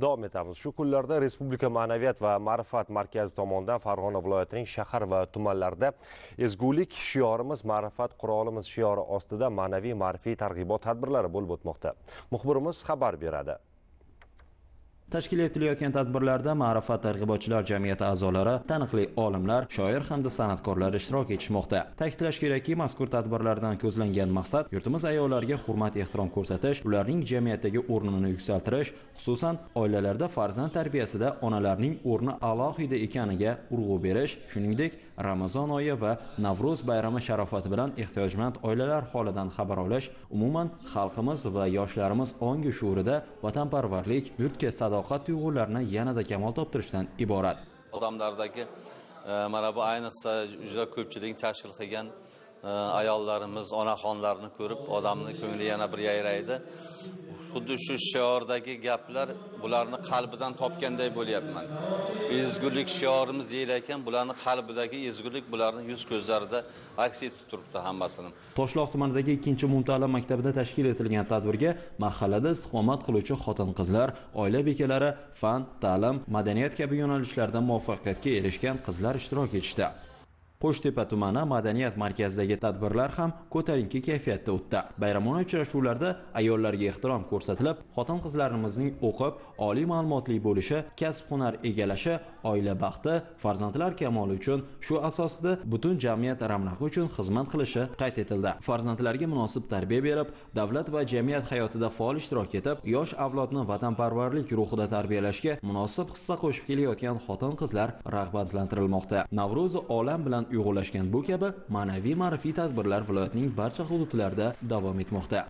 davom etamiz. Shu kunlarda respublika ma'naviyat va ma'rifat markazi tomonidan farg'ona viloyatining shahar va tumanlarida ezgulik shiorimiz ma'rifat qurolimiz shiori ostida ma'naviy ma'rifiy targ'ibot tadbirlari bo'lib o'tmoqda. Muxbirimiz xabar beradi. Tashkil etilayotgan tadbirlarda ma'rifat targ'ibotchilar jamiyati a'zolari taniqli olimlar shoir hamda san'atkorlar ishtirok etishmoqda. Ta'kidlash kerakki mazkur tadbirlardan ko'zlangan maqsad yurtimiz ayollariga hurmat ehtirom ko'rsatish ularning jamiyatdagi o'rnini yuksaltirish xususan oilalarda farzand tarbiyasida onalarning o'rni alohida ekaniga urg'u berish shuningdek ramazon oyi va navro'z bayrami sharofati bilan ehtiyojmand oilalar holidan xabar olish umuman xalqimiz va yoshlarimiz ongi shuurida vatanparvarlik yurtga sadoqat tuyg'ularini yanada kamol toptirishdan iborat. Odamlardagi e, mana bu ayniqsa juda ko'pchilik tashkil qilgan e, ayollarimiz onaxonlarni ko'rib odamni ko'ngli yana bir yayraydi. Xuddi shu shiordagi gaplar bularni qalbidan topganday bo'lyapman. Ezgulik shiorimiz deyilar ekan bularni qalbidagi ezgulik bularni yuz ko'zlarida aks etib turibdi hammasini. Toshloq tumanidagi ikkinchi umumta'lim maktabida tashkil etilgan tadbirga mahallada istiqomat qiluvchi xotin qizlar oila bekalari fan ta'lim madaniyat kabi yo'nalishlarda muvaffaqiyatga erishgan qizlar ishtirok etishdi. Qo'shtepa tumani madaniyat markazidagi tadbirlar ham ko'tarinki kayfiyatda o'tdi. Bayramona uchrashuvlarda ayollarga ehtirom ko'rsatilib xotin qizlarimizning o'qib oliy ma'lumotli bo'lishi kasb hunar egallashi oila baxti farzandlar kamoli uchun shu asosida butun jamiyat ravnaqi uchun xizmat qilishi qayd etildi. Farzandlarga munosib tarbiya berib davlat va jamiyat hayotida faol ishtirok etib yosh avlodni vatanparvarlik ruhida tarbiyalashga munosib hissa qo'shib kelayotgan xotin qizlar rag'batlantirilmoqda. Navro'zi olam bilan uyg'unlashgan bu kabi ma'naviy ma'rifiy tadbirlar viloyatning barcha hududlarida davom etmoqda.